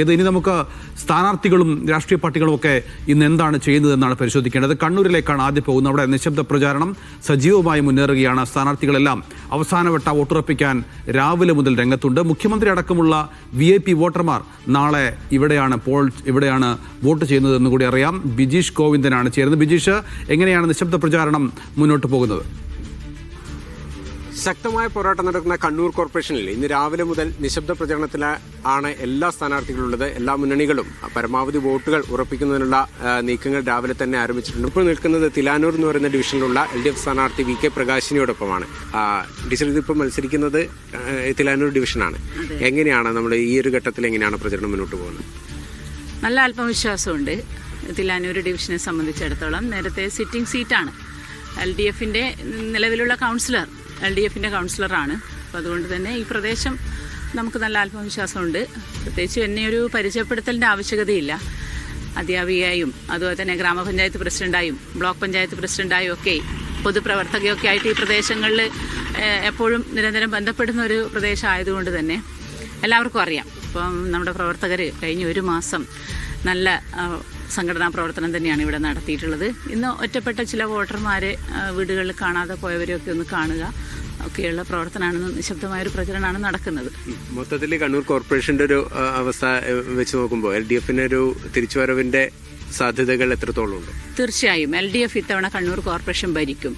ഇത് ഇനി നമുക്ക് സ്ഥാനാർത്ഥികളും രാഷ്ട്രീയ പാർട്ടികളും ഒക്കെ ഇന്ന് എന്താണ് ചെയ്യുന്നതെന്നാണ് പരിശോധിക്കേണ്ടത്. കണ്ണൂരിലേക്കാണ് ആദ്യം പോകുന്നത്. അവിടെ നിശബ്ദ പ്രചാരണം സജീവമായി മുന്നേറുകയാണ്. സ്ഥാനാർത്ഥികളെല്ലാം അവസാനവട്ട വോട്ടുറപ്പിക്കാൻ രാവിലെ മുതൽ രംഗത്തുണ്ട്. മുഖ്യമന്ത്രി അടക്കമുള്ള വി ഐ പി വോട്ടർമാർ നാളെ ഇവിടെയാണ് പോൾ ഇവിടെയാണ് വോട്ട് ചെയ്യുന്നതെന്ന് കൂടി അറിയാം. ബിജീഷ് ഗോവിന്ദനാണ് ചേരുന്നത്. ബിജീഷ് എങ്ങനെയാണ് നിശബ്ദ പ്രചാരണം മുന്നോട്ട് പോകുന്നത്? ശക്തമായ പോരാട്ടം നടക്കുന്ന കണ്ണൂർ കോർപ്പറേഷനിൽ ഇന്ന് രാവിലെ മുതൽ നിശബ്ദ പ്രചരണത്തിലാണ് എല്ലാ സ്ഥാനാർത്ഥികളുള്ളത്. എല്ലാ മുന്നണികളും പരമാവധി വോട്ടുകൾ ഉറപ്പിക്കുന്നതിനുള്ള നീക്കങ്ങൾ രാവിലെ തന്നെ ആരംഭിച്ചിട്ടുണ്ട്. ഇപ്പോൾ നിൽക്കുന്നത് തിലാനൂർ എന്ന് പറയുന്ന ഡിവിഷനിലുള്ള എൽ ഡി എഫ് സ്ഥാനാർത്ഥി വി കെ പ്രകാശിനിയോടൊപ്പമാണ്. ടീച്ചർ ഇതിപ്പോൾ മത്സരിക്കുന്നത് തിലാനൂർ ഡിവിഷനാണ്. എങ്ങനെയാണ് നമ്മൾ ഈ ഒരു ഘട്ടത്തിൽ എങ്ങനെയാണ് പ്രചരണം മുന്നോട്ട് പോകുന്നത്? നല്ല ആത്മവിശ്വാസമുണ്ട് തിലാനൂർ ഡിവിഷനെ സംബന്ധിച്ചിടത്തോളം. നേരത്തെ സിറ്റിംഗ് സീറ്റാണ്. എൽ ഡി എഫിന്റെ നിലവിലുള്ള കൗൺസിലർ എൽ ഡി എഫിന്റെ കൗൺസിലറാണ്. അപ്പോൾ അതുകൊണ്ട് തന്നെ ഈ പ്രദേശം നമുക്ക് നല്ല ആത്മവിശ്വാസമുണ്ട്. പ്രത്യേകിച്ച് എന്നെ ഒരു പരിചയപ്പെടുത്തലിന്റെ ആവശ്യകതയില്ല. അധ്യാപികയായും അതുപോലെ തന്നെ ഗ്രാമപഞ്ചായത്ത് പ്രസിഡന്റായും ബ്ലോക്ക് പഞ്ചായത്ത് പ്രസിഡന്റായും ഒക്കെ പൊതുപ്രവർത്തകയൊക്കെ ആയിട്ട് ഈ പ്രദേശങ്ങളിൽ എപ്പോഴും നിരന്തരം ബന്ധപ്പെടുന്ന ഒരു പ്രദേശമായതുകൊണ്ട് തന്നെ എല്ലാവർക്കും അറിയാം. ഇപ്പം നമ്മുടെ പ്രവർത്തകർ കഴിഞ്ഞ ഒരു മാസം നല്ല സംഘടനാ പ്രവർത്തനം തന്നെയാണ് ഇവിടെ നടത്തിയിട്ടുള്ളത്. ഇന്ന് ഒറ്റപ്പെട്ട ചില വോട്ടർമാരെ വീടുകളിൽ കാണാതെ പോയവരെയൊക്കെ ഒന്ന് കാണുക. ഒക്കെയുള്ള പ്രവർത്തനമാണ് നിശബ്ദമായൊരു പ്രചരണമാണ് നടക്കുന്നത്. മൊത്തത്തിൽ കണ്ണൂർ കോർപ്പറേഷന്റെ ഒരു അവസ്ഥ വെച്ച് നോക്കുമ്പോൾ എൽ ഡി എഫിന് ഒരു തിരിച്ചുവരവിന്റെ സാധ്യതകൾ എത്രത്തോളം ഉണ്ട്? തീർച്ചയായും. എൽ ഡി എഫ് ഇത്തവണ കണ്ണൂർ കോർപ്പറേഷൻ ഭരിക്കും.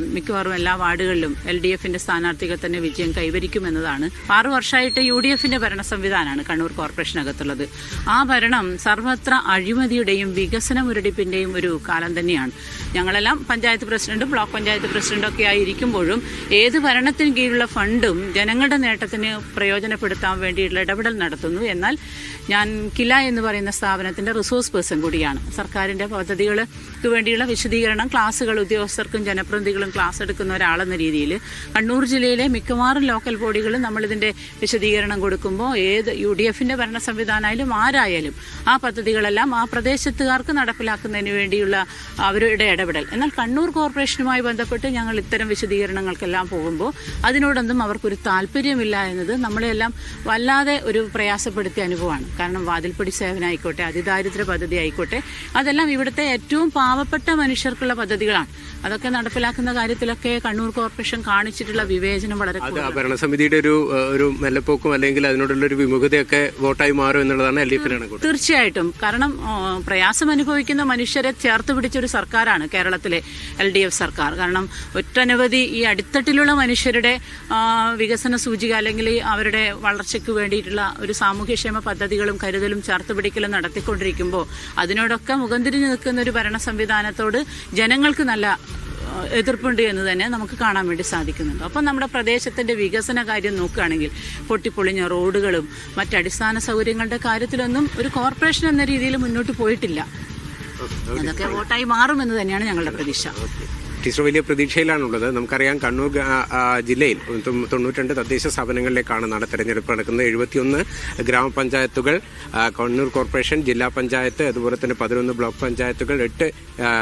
മിക്കവാറും എല്ലാ വാർഡുകളിലും എൽ ഡി എഫിന്റെ സ്ഥാനാർത്ഥികൾ തന്നെ വിജയം കൈവരിക്കുമെന്നതാണ്. ആറു വർഷമായിട്ട് യു ഡി എഫിന്റെ ഭരണ സംവിധാനമാണ് കണ്ണൂർ കോർപ്പറേഷനകത്തുള്ളത്. ആ ഭരണം സർവത്ര അഴിമതിയുടെയും വികസന മുരടിപ്പിന്റെയും ഒരു കാലം തന്നെയാണ്. ഞങ്ങളെല്ലാം പഞ്ചായത്ത് പ്രസിഡന്റും ബ്ലോക്ക് പഞ്ചായത്ത് പ്രസിഡന്റും ഒക്കെ ആയിരിക്കുമ്പോഴും ഏത് ഭരണത്തിന് കീഴിലുള്ള ഫണ്ടും ജനങ്ങളുടെ നേട്ടത്തിന് പ്രയോജനപ്പെടുത്താൻ വേണ്ടിയിട്ടുള്ള ഇടപെടൽ നടത്തുന്നു. എന്നാൽ ഞാൻ കില എന്ന് പറയുന്ന സ്ഥാപനത്തിന്റെ റിസോഴ്സ് പേഴ്സൺ കൂടിയാണ്. സർക്കാരിന്റെ പദ്ധതികൾക്ക് വേണ്ടിയുള്ള വിശദീകരണം ക്ലാസുകൾ ഉദ്യോഗസ്ഥർക്കും ജനപ്രതിനിധികളും ക്ലാസ് എടുക്കുന്ന ഒരാളെന്ന രീതിയിൽ കണ്ണൂർ ജില്ലയിലെ മിക്കവാറും ലോക്കൽ ബോഡികൾ നമ്മളിതിന്റെ വിശദീകരണം കൊടുക്കുമ്പോൾ ഏത് യു ഡി എഫിന്റെ ഭരണ സംവിധാനമായാലും ആരായാലും ആ പദ്ധതികളെല്ലാം ആ പ്രദേശത്തുകാർക്ക് നടപ്പിലാക്കുന്നതിന് വേണ്ടിയുള്ള അവരുടെ ഇടപെടൽ. എന്നാൽ കണ്ണൂർ കോർപ്പറേഷനുമായി ബന്ധപ്പെട്ട് ഞങ്ങൾ ഇത്തരം വിശദീകരണങ്ങൾക്കെല്ലാം പോകുമ്പോൾ അതിനോടൊന്നും അവർക്കൊരു താല്പര്യമില്ല എന്നത് നമ്മളെല്ലാം വല്ലാതെ ഒരു പ്രയാസപ്പെടുത്തിയ അനുഭവമാണ്. കാരണം വാതിൽപ്പടി സേവനം ആയിക്കോട്ടെ അതിദാരിദ്ര്യ പദ്ധതി ആയിക്കോട്ടെ അതെല്ലാം ഇവിടുത്തെ ഏറ്റവും പാവപ്പെട്ട മനുഷ്യർക്കുള്ള പദ്ധതികളാണ്. അതൊക്കെ നടപ്പിലാക്കുന്ന കാര്യത്തിലൊക്കെ കണ്ണൂർ കോർപ്പറേഷൻ കാണിച്ചിട്ടുള്ള വിവേചനം വളരെ. ഭരണസമിതിയുടെ ഒരു ഒരു മെല്ലപ്പോക്കും അല്ലെങ്കിൽ അതിനോടുള്ള ഒരു വിമുഖതയൊക്കെ വോട്ടായി മാറും എന്നുള്ളതാണ് എൽ ഡി എഫിന് തീർച്ചയായിട്ടും. കാരണം പ്രയാസം അനുഭവിക്കുന്ന മനുഷ്യരെ ചേർത്ത് പിടിച്ചൊരു സർക്കാരാണ് കേരളത്തിലെ എൽ ഡി എഫ് സർക്കാർ. കാരണം ഒട്ടനവധി ഈ അടിത്തട്ടിലുള്ള മനുഷ്യരുടെ വികസന സൂചിക അല്ലെങ്കിൽ അവരുടെ വളർച്ചയ്ക്ക് വേണ്ടിയിട്ടുള്ള ഒരു സാമൂഹ്യക്ഷേമ പദ്ധതികളും കരുതലും ചേർത്ത് പിടിക്കലും നടത്തിക്കൊണ്ടിരിക്കുമ്പോൾ അതിനോടൊക്കെ മുഖം തിരിഞ്ഞു നിൽക്കുന്ന ഒരു ഭരണ സംവിധാനത്തോട് ജനങ്ങൾക്ക് നല്ല എതിർപ്പുണ്ട് എന്ന് തന്നെ നമുക്ക് കാണാൻ വേണ്ടി സാധിക്കുന്നുണ്ട്. അപ്പം നമ്മുടെ പ്രദേശത്തിന്റെ വികസന കാര്യം നോക്കുകയാണെങ്കിൽ പൊട്ടിപ്പൊളിഞ്ഞ റോഡുകളും മറ്റടിസ്ഥാന സൗകര്യങ്ങളുടെ കാര്യത്തിലൊന്നും ഒരു കോർപ്പറേഷൻ എന്ന രീതിയിൽ മുന്നോട്ട് പോയിട്ടില്ല. അതൊക്കെ വോട്ടായി മാറുമെന്ന് തന്നെയാണ് ഞങ്ങളുടെ പ്രതീക്ഷ. ടീച്ചർ വലിയ പ്രതീക്ഷയിലാണുള്ളത്. നമുക്കറിയാം കണ്ണൂർ ജില്ലയിൽ തൊണ്ണൂ- തൊണ്ണൂറ്റിരണ്ട് തദ്ദേശ സ്ഥാപനങ്ങളിലേക്കാണ് നാളെ തെരഞ്ഞെടുപ്പ് നടക്കുന്നത്. എഴുപത്തിയൊന്ന് ഗ്രാമപഞ്ചായത്തുകൾ കണ്ണൂർ കോർപ്പറേഷൻ ജില്ലാ പഞ്ചായത്ത് അതുപോലെ തന്നെ പതിനൊന്ന് ബ്ലോക്ക് പഞ്ചായത്തുകൾ എട്ട്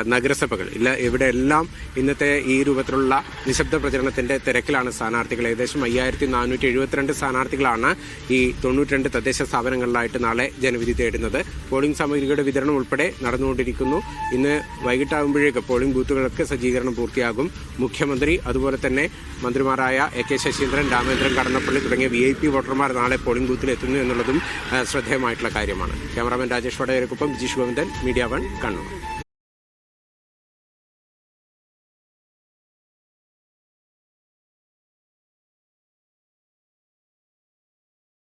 നഗരസഭകൾ. ഇല്ല ഇവിടെ എല്ലാം ഇന്നത്തെ ഈ രൂപത്തിലുള്ള നിശബ്ദ പ്രചരണത്തിന്റെ തിരക്കിലാണ് സ്ഥാനാർത്ഥികൾ. ഏകദേശം അയ്യായിരത്തി നാനൂറ്റി എഴുപത്തിരണ്ട് സ്ഥാനാർത്ഥികളാണ് ഈ തൊണ്ണൂറ്റിരണ്ട് തദ്ദേശ സ്ഥാപനങ്ങളിലായിട്ട് നാളെ ജനവിധി തേടുന്നത്. പോളിംഗ് സാമഗ്രികളുടെ വിതരണം ഉൾപ്പെടെ നടന്നുകൊണ്ടിരിക്കുന്നു. ഇന്ന് വൈകിട്ടാകുമ്പോഴേക്ക് പോളിംഗ് ബൂത്തുകളൊക്കെ സജ്ജീകരണം പൂർത്തിയാകും. മുഖ്യമന്ത്രി അതുപോലെ തന്നെ മന്ത്രിമാരായ എ കെ ശശീന്ദ്രൻ രാമേന്ദ്രൻ കടന്നപ്പള്ളി തുടങ്ങിയ വി ഐ പി വോട്ടർമാർ നാളെ പോളിംഗ് ബൂത്തിൽ എത്തുന്നു എന്നുള്ളതും ശ്രദ്ധേയമായിട്ടുള്ള കാര്യമാണ്. ക്യാമറാമാൻ രാജേഷ് വടകരക്കൊപ്പം ജിഷ് ഗോവിന്ദൻ മീഡിയ വൺ കണ്ണൂർ.